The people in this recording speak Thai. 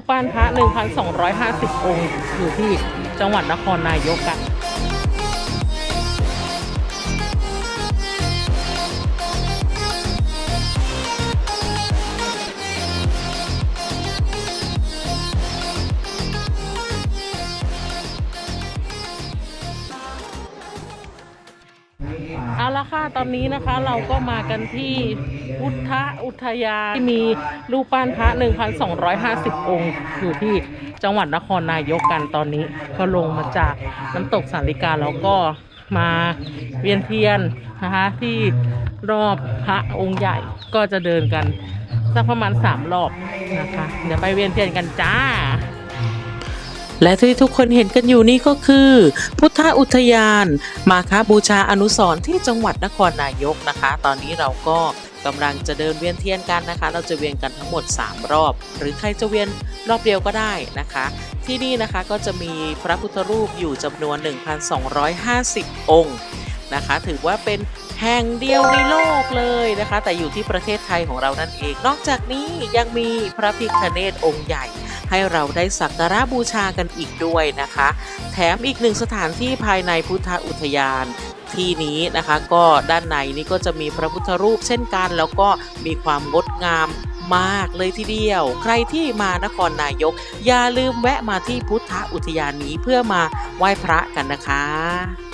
ปปั้นพระ 1,250 องค์ อยู่ที่จังหวัดนครนายกกัน เอาละค่ะตอนนี้นะคะเราก็มากันที่พุทธอุทยานที่มีรูปปั้นพระ 1,250 องค์ อยู่ที่จังหวัดนครนายกกันตอนนี้ก็ลงมาจากน้ำตกสาริกาแล้วก็มาเวียนเทียนนะคะที่รอบพระองค์ใหญ่ก็จะเดินกันสักประมาณ 3 รอบนะคะ เดี๋ยวไปเวียนเทียนกันจ้า และที่ทุกคนเห็นกันอยู่นี่ก็คือ พุทธอุทยาน มาคาบูชาอนุสรณ์ที่จังหวัดนครนายกนะคะ ตอนนี้เราก็กำลังจะเดินเวียนเทียนกันนะคะ เราจะเวียนกันทั้งหมด 3 รอบ หรือใครจะเวียนรอบเดียวก็ได้นะคะ ที่นี่นะคะก็จะมีพระพุทธรูปอยู่จำนวน 1,250 องค์นะคะ ถือว่าเป็นแห่งเดียวในโลกเลยนะคะ แต่อยู่ที่ประเทศไทยของเรานั่นเอง นอกจากนี้ยังมีพระพิฆเนศองค์ใหญ่ ให้เราได้สักการะบูชากันอีกด้วยนะคะ แถมอีกหนึ่งสถานที่ภายในพุทธอุทยานที่นี้นะคะก็ด้านในนี้ก็จะมีพระพุทธรูปเช่นกัน แล้วก็มีความงดงามมากเลยทีเดียว ใครที่มานครนายก อย่าลืมแวะมาที่พุทธอุทยานนี้เพื่อมาไหว้พระกันนะคะ